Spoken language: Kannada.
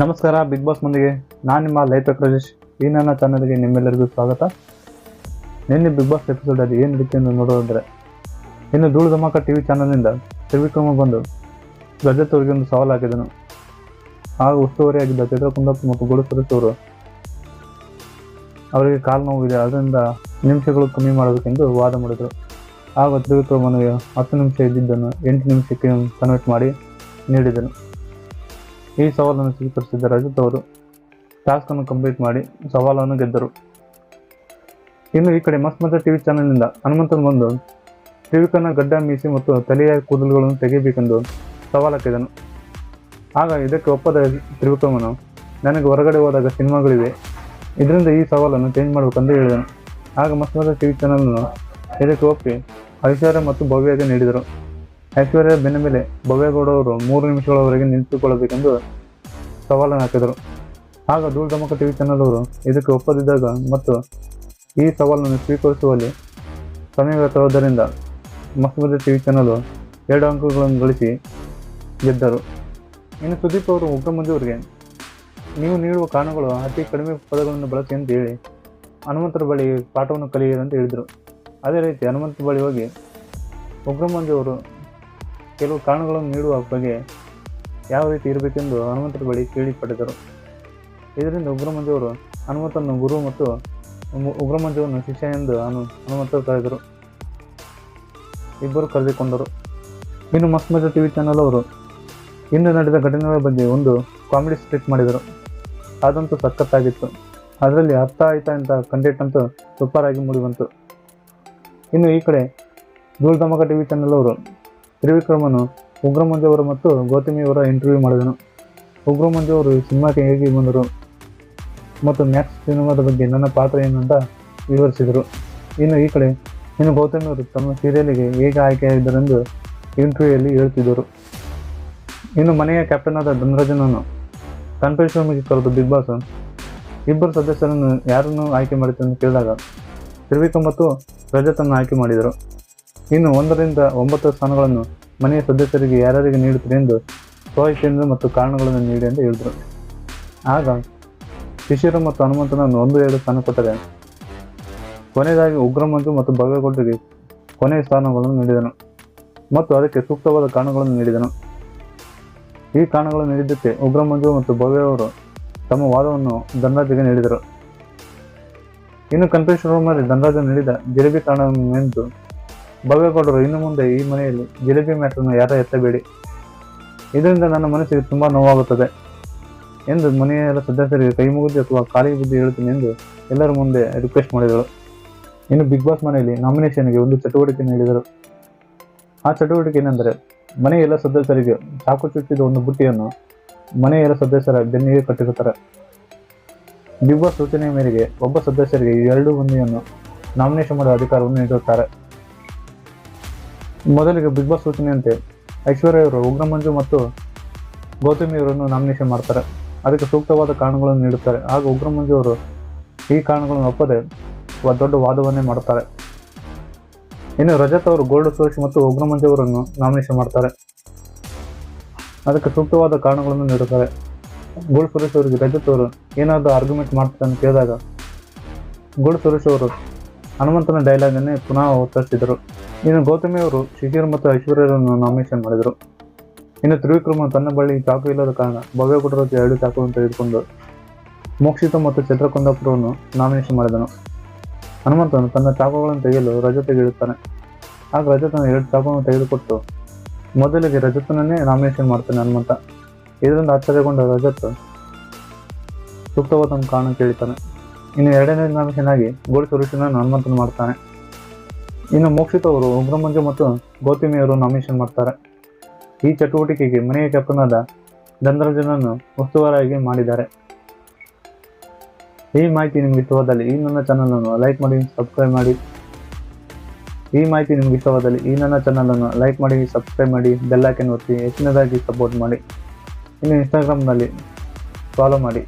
ನಮಸ್ಕಾರ ಬಿಗ್ ಬಾಸ್ ಮಂದಿಗೆ. ನಾನು ನಿಮ್ಮ ಲೈಫ್ ರಾಜೇಶ್. ಈ ನನ್ನ ಚಾನಲ್ಗೆ ನಿಮ್ಮೆಲ್ಲರಿಗೂ ಸ್ವಾಗತ. ನಿನ್ನೆ ಬಿಗ್ ಬಾಸ್ ಎಪಿಸೋಡ್ ಎಪಿಸೋಡಲ್ಲಿ ಏನು ನಡೀತು ಎಂದು ನೋಡೋದಾದ್ರೆ, ಇನ್ನು ಧೂಳು ಧಮಾಕ ಟಿ ವಿ ಚಾನಲ್ನಿಂದ ತ್ರಿವಿಕ್ರಮ ಬಂದು ರಜತ್ ಒಂದು ಸವಾಲು ಹಾಕಿದನು. ಆಗ ಉಸ್ತುವಾರಿಯಾಗಿದ್ದ ಚೈತ್ರ ಕುಂದಪ್ಪ ಮತ್ತು ಗುಡು ಸುರೇಶ್ ಅವರು ಅವರಿಗೆ ಕಾಲು ನೋವಿದೆ. ಅದರಿಂದ ನಿಮಿಷಗಳು ಕಮ್ಮಿ ಮಾಡಬೇಕೆಂದು ವಾದ ಮಾಡಿದರು. ಆಗ ತ್ರಿವಿಕ್ರಮನಿಗೆ ಹತ್ತು ನಿಮಿಷ ಇದ್ದಿದ್ದನ್ನು ಎಂಟು ನಿಮಿಷಕ್ಕೆ ಕನ್ವರ್ಟ್ ಮಾಡಿ ನೀಡಿದನು. ಈ ಸವಾಲನ್ನು ಸ್ವೀಕರಿಸಿದ ರಜತ್ ಅವರು ಟಾಸ್ಕ್ ಅನ್ನು ಕಂಪ್ಲೀಟ್ ಮಾಡಿ ಸವಾಲನ್ನು ಗೆದ್ದರು. ಇನ್ನು ಈ ಕಡೆ ಮಸ್ತ್ ಮತ ಟಿವಿ ಚಾನೆಲ್ನಿಂದ ಹನುಮಂತನ್ ಬಂದು ತ್ರಿವಿಕನ ಗಡ್ಡ ಮೀಸಿ ಮತ್ತು ತಲೆಯ ಕೂದಲುಗಳನ್ನು ತೆಗೆಯಬೇಕೆಂದು ಸವಾಲಾಕಿದನು ಆಗ ಇದಕ್ಕೆ ಒಪ್ಪದ ತ್ರಿವಿಕ್ರಮನು, ನನಗೆ ಹೊರಗಡೆ ಹೋದಾಗ ಸಿನಿಮಾಗಳಿವೆ. ಇದರಿಂದ ಈ ಸವಾಲನ್ನು ಚೇಂಜ್ ಮಾಡಬೇಕೆಂದು ಹೇಳಿದನು. ಆಗ ಮಸ್ತ್ ಮತ ಟಿವಿ ಚಾನಲ್ನು ಇದಕ್ಕೆ ಒಪ್ಪಿ ಐಶ್ವರ್ಯ ಮತ್ತು ಭವ್ಯಗೆ ನೀಡಿದರು. ಐಶ್ವರ್ಯ ಬೆನ್ನ ಮೇಲೆ ಭವ್ಯಗೌಡ ಅವರು ಮೂರು ನಿಮಿಷಗಳವರೆಗೆ ನಿಂತುಕೊಳ್ಳಬೇಕೆಂದು ಸವಾಲನ್ನು ಹಾಕಿದರು. ಆಗ ಧೂಳ್ ಟಿವಿ ಚಾನಲ್ ಅವರು ಇದಕ್ಕೆ ಒಪ್ಪದಿದ್ದಾಗ ಮತ್ತು ಈ ಸವಾಲನ್ನು ಸ್ವೀಕರಿಸುವಲ್ಲಿ ಸಮಯ ವ್ಯರ್ಥವಾದ್ದರಿಂದ ಮಸ್ಮದ ಟಿವಿ ಚಾನಲ್ ಎರಡು ಅಂಕಗಳನ್ನು ಗಳಿಸಿ ಗೆದ್ದರು. ಇನ್ನು ಸುದೀಪ್ ಅವರು ಅವರಿಗೆ ನೀವು ನೀಡುವ ಕಾರಣಗಳು ಅತಿ ಕಡಿಮೆ ಪದಗಳನ್ನು ಬಳಸಿ ಅಂತ ಹೇಳಿ ಹನುಮಂತರ ಬಳಿ ಪಾಠವನ್ನು ಕಲಿಯಿರಿ ಅಂತ ಹೇಳಿದರು. ಅದೇ ರೀತಿ ಹನುಮಂತ ಬಳಿ ಹೋಗಿ ಉಗ್ರಮಂಜು ಅವರು ಕೆಲವು ಕಾರಣಗಳನ್ನು ನೀಡುವ ಬಗ್ಗೆ ಯಾವ ರೀತಿ ಇರಬೇಕೆಂದು ಹನುಮಂತರ ಬಳಿ ಕೇಳಿ ಪಡೆದರು. ಇದರಿಂದ ಉಗ್ರಮಂಜವರು ಹನುಮಂತನ ಗುರು ಮತ್ತು ಉಗ್ರಮಂಜವನ್ನು ಶಿಷ್ಯ ಎಂದು ಹನು ಹನುಮಂತರು ಕರೆದರು. ಇಬ್ಬರು ಕರೆದುಕೊಂಡರು. ಇನ್ನು ಮಸ್ಮಜ ಮಜಾ ಟಿವಿ ಚಾನಲ್ ಅವರು ಇಂದು ನಡೆದ ಘಟನೆಗಳ ಬಗ್ಗೆ ಒಂದು ಕಾಮಿಡಿ ಸ್ಟ್ರಿಕ್ ಮಾಡಿದರು. ಅದಂತೂ ಸಖತ್ತಾಗಿತ್ತು. ಅದರಲ್ಲಿ ಅರ್ಥ ಆಯ್ತಾ ಅಂತ ಕಂಟೆಂಟ್ ಅಂತೂ ಸೂಪರ್ ಆಗಿ ಮೂಡಿಬಂತು ಇನ್ನು ಈ ಕಡೆ ಧೂಳ್ ಧಮಕ ಟಿವಿ ಚಾನಲ್ ಅವರು ತ್ರಿವಿಕ್ರಮನು ಉಗ್ರಮಂಜವರು ಮತ್ತು ಗೌತಮಿಯವರ ಇಂಟರ್ವ್ಯೂ ಮಾಡಿದನು. ಉಗ್ರಮಂಜವರು ಸಿನಿಮಾಕ್ಕೆ ಹೇಗೆ ಬಂದರು ಮತ್ತು ಮ್ಯಾಕ್ಸ್ ಸಿನಿಮಾದ ಬಗ್ಗೆ ನನ್ನ ಪಾತ್ರ ಏನು ಅಂತ ವಿವರಿಸಿದರು. ಇನ್ನು ಈ ಕಡೆ ಇನ್ನು ಗೌತಮಿಯವರು ತಮ್ಮ ಸೀರಿಯಲ್ಗೆ ಹೇಗೆ ಆಯ್ಕೆಯಾಗಿದ್ದರೆಂದು ಇಂಟರ್ವ್ಯೂಯಲ್ಲಿ ಹೇಳ್ತಿದ್ದರು. ಇನ್ನು ಮನೆಯ ಕ್ಯಾಪ್ಟನ್ ಆದ ಧನರಾಜನನ್ನು ಕಾನ್ಫರೆನ್ಸ್ ರೂಮಿಗೆ ಕರೆದು ಬಿಗ್ ಬಾಸ್ ಇಬ್ಬರು ಸದಸ್ಯರನ್ನು ಯಾರನ್ನು ಆಯ್ಕೆ ಮಾಡಿತು ಅಂತ ಕೇಳಿದಾಗ ತ್ರಿವಿಕ್ರಮ್ ಮತ್ತು ರಜತನ್ನು ಆಯ್ಕೆ ಮಾಡಿದರು. ಇನ್ನು ಒಂದರಿಂದ ಒಂಬತ್ತು ಸ್ಥಾನಗಳನ್ನು ಮನೆಯ ಸದಸ್ಯರಿಗೆ ಯಾರ್ಯಾರಿಗೆ ನೀಡುತ್ತೀರಿ ಎಂದು ಸ್ವಇಚ್ಛೆಯಿಂದ ಮತ್ತು ಕಾರಣಗಳನ್ನು ನೀಡಿ ಎಂದು ಹೇಳಿದರು. ಆಗ ಶಿಶಿರ ಮತ್ತು ಹನುಮಂತನನ್ನು ಒಂದು ಎರಡು ಸ್ಥಾನ ಕೊಟ್ಟರೆ ಕೊನೆಯದಾಗಿ ಉಗ್ರಮಂಜು ಮತ್ತು ಭವ್ಯಗೌಡರಿಗೆ ಕೊನೆಯ ಸ್ಥಾನಗಳನ್ನು ನೀಡಿದನು ಮತ್ತು ಅದಕ್ಕೆ ಸೂಕ್ತವಾದ ಕಾರಣಗಳನ್ನು ನೀಡಿದನು. ಈ ಕಾರಣಗಳನ್ನು ನೀಡಿದ್ದಕ್ಕೆ ಉಗ್ರಮಂಜು ಮತ್ತು ಭವ್ಯವರು ತಮ್ಮ ವಾದವನ್ನು ಧನರಾಜಿಗೆ ನೀಡಿದರು. ಇನ್ನು ಕಂಪೇಶ್ವರ ಮಾರಿ ಧನರಾಜ ನೀಡಿದ ಜಿಲೇಬಿ ಕಾರಣವೆಂದು ಭವ್ಯಗೌಡರು ಇನ್ನು ಮುಂದೆ ಈ ಮನೆಯಲ್ಲಿ ಜಿಲೇಬಿ ಮ್ಯಾಟ್ರನ್ನು ಯಾರ ಎತ್ತಬೇಡಿ. ಇದರಿಂದ ನನ್ನ ಮನಸ್ಸಿಗೆ ತುಂಬ ನೋವಾಗುತ್ತದೆ ಎಂದು ಮನೆಯ ಎಲ್ಲ ಸದಸ್ಯರಿಗೆ ಕೈ ಮುಗಿದು ಅಥವಾ ಕಾಲಿಗೆ ಬುದ್ಧಿ ಹೇಳುತ್ತೇನೆ ಎಂದು ಎಲ್ಲರ ಮುಂದೆ ರಿಕ್ವೆಸ್ಟ್ ಮಾಡಿದರು. ಇನ್ನು ಬಿಗ್ ಬಾಸ್ ಮನೆಯಲ್ಲಿ ನಾಮಿನೇಷನ್ಗೆ ಒಂದು ಚಟುವಟಿಕೆ ನೀಡಿದರು ಆ ಚಟುವಟಿಕೆ ಏನೆಂದರೆ ಮನೆಯ ಎಲ್ಲ ಸದಸ್ಯರಿಗೆ ಚಾಕು ಚುಚ್ಚಿದ ಒಂದು ಬುಟ್ಟಿಯನ್ನು ಮನೆಯ ಎಲ್ಲ ಸದಸ್ಯರ ಬೆನ್ನಿಗೆ ಕಟ್ಟಿರುತ್ತಾರೆ ಬಿಗ್ ಬಾಸ್ ಸೂಚನೆಯ ಮೇರೆಗೆ ಒಬ್ಬ ಸದಸ್ಯರಿಗೆ ಎರಡು ಮಂದಿಯನ್ನು ನಾಮಿನೇಷನ್ ಮಾಡುವ ಅಧಿಕಾರವನ್ನು ನೀಡುತ್ತಾರೆ. ಮೊದಲಿಗೆ ಬಿಗ್ ಬಾಸ್ ಸೂಚನೆಯಂತೆ ಐಶ್ವರ್ಯ ಅವರು ಉಗ್ರಮಂಜು ಮತ್ತು ಗೌತಮಿ ಅವರನ್ನು ನಾಮಿನೇಷನ್ ಮಾಡ್ತಾರೆ. ಅದಕ್ಕೆ ಸೂಕ್ತವಾದ ಕಾರಣಗಳನ್ನು ನೀಡುತ್ತಾರೆ. ಆಗ ಉಗ್ರಮಂಜು ಅವರು ಈ ಕಾರಣಗಳನ್ನು ಒಪ್ಪದೆ ದೊಡ್ಡ ವಾದವನ್ನೇ ಮಾಡುತ್ತಾರೆ. ಇನ್ನು ರಜತ್ ಅವರು ಗೋಲ್ಡ್ ಸುರೇಶ್ ಮತ್ತು ಉಗ್ರಮಂಜು ಅವರನ್ನು ನಾಮಿನೇಷನ್ ಮಾಡ್ತಾರೆ. ಅದಕ್ಕೆ ಸೂಕ್ತವಾದ ಕಾರಣಗಳನ್ನು ನೀಡುತ್ತಾರೆ. ಗೋಲ್ಡ್ ಸುರೇಶ್ ಅವರಿಗೆ ರಜತ್ ಅವರು ಏನಾದರೂ ಆರ್ಗ್ಯುಮೆಂಟ್ ಮಾಡ್ತಾರೆ ಅಂತ ಕೇಳಿದಾಗ ಗೋಲ್ಡ್ ಸುರೇಶ್ ಅವರು ಹನುಮಂತನ ಡೈಲಾಗನ್ನೇ ಪುನಃ ಉತ್ತರಿಸಿದರು. ಇನ್ನು ಗೌತಮಿ ಅವರು ಶಿಶಿರ್ ಮತ್ತು ಐಶ್ವರ್ಯರನ್ನು ನಾಮಿನೇಷನ್ ಮಾಡಿದರು. ಇನ್ನು ತ್ರಿವಿಕ್ರಮ ತನ್ನ ಬಳಿ ಚಾಕು ಇಲ್ಲದ ಕಾರಣ ಭವ್ಯ ಹತ್ರ ಎರಡು ಚಾಕುವನ್ನು ತೆಗೆದುಕೊಂಡು ಮೋಕ್ಷಿತ ಮತ್ತು ಚಂದ್ರಕೊಂಡಾಪುರವನ್ನು ನಾಮಿನೇಷನ್ ಮಾಡಿದನು. ಹನುಮಂತನು ತನ್ನ ಚಾಕುಗಳನ್ನು ತೆಗೆಯಲು ರಜತೆಗೆ ಇಡುತ್ತಾನೆ ಆಗ ರಜತನ ಎರಡು ಚಾಕುವನ್ನು ತೆಗೆದುಕೊಟ್ಟು ಮೊದಲಿಗೆ ರಜತನನ್ನೇ ನಾಮಿನೇಷನ್ ಮಾಡ್ತಾನೆ ಹನುಮಂತ. ಇದರಿಂದ ಆಶ್ಚರ್ಯಗೊಂಡ ರಜತ್ ಸೂಕ್ತವಾದ ಕಾರಣ ಕೇಳುತ್ತಾನೆ ಇನ್ನು ಎರಡನೇ ನಾಮಿಷನ್ ಆಗಿ ಗೋಲ್ಡ್ ಸುರೇಶನನ್ನು ಹನುಮಂತನ ಮಾಡ್ತಾನೆ. ಇನ್ನು ಮೋಕ್ಷಿತ್ ಅವರು ಉಗ್ರಮಂಜು ಮತ್ತು ಗೌತಮಿ ಅವರು ನಾಮಿನೇಷನ್ ಮಾಡ್ತಾರೆ. ಈ ಚಟುವಟಿಕೆಗೆ ಮನೆಯ ಕ್ಯಾಪ್ಟನಾದ ಧನರಾಜನನ್ನು ಉಸ್ತುವಾರಾಗಿ ಮಾಡಿದ್ದಾರೆ. ಈ ಮಾಹಿತಿ ನಿಮ್ಗೆ ಇಷ್ಟವಾದಲ್ಲಿ ಈ ನನ್ನ ಚಾನಲನ್ನು ಲೈಕ್ ಮಾಡಿ ಸಬ್ಸ್ಕ್ರೈಬ್ ಮಾಡಿ. ಈ ಮಾಹಿತಿ ನಿಮ್ಗೆ ಇಷ್ಟವಾದಲ್ಲಿ ಈ ನನ್ನ ಚಾನಲನ್ನು ಲೈಕ್ ಮಾಡಿ ಸಬ್ಸ್ಕ್ರೈಬ್ ಮಾಡಿ ಬೆಲ್ ಐಕನ್ ಒತ್ತಿ ಹೆಚ್ಚಿನದಾಗಿ ಸಪೋರ್ಟ್ ಮಾಡಿ. ಇನ್ನು ಇನ್ಸ್ಟಾಗ್ರಾಮ್ನಲ್ಲಿ ಫಾಲೋ ಮಾಡಿ.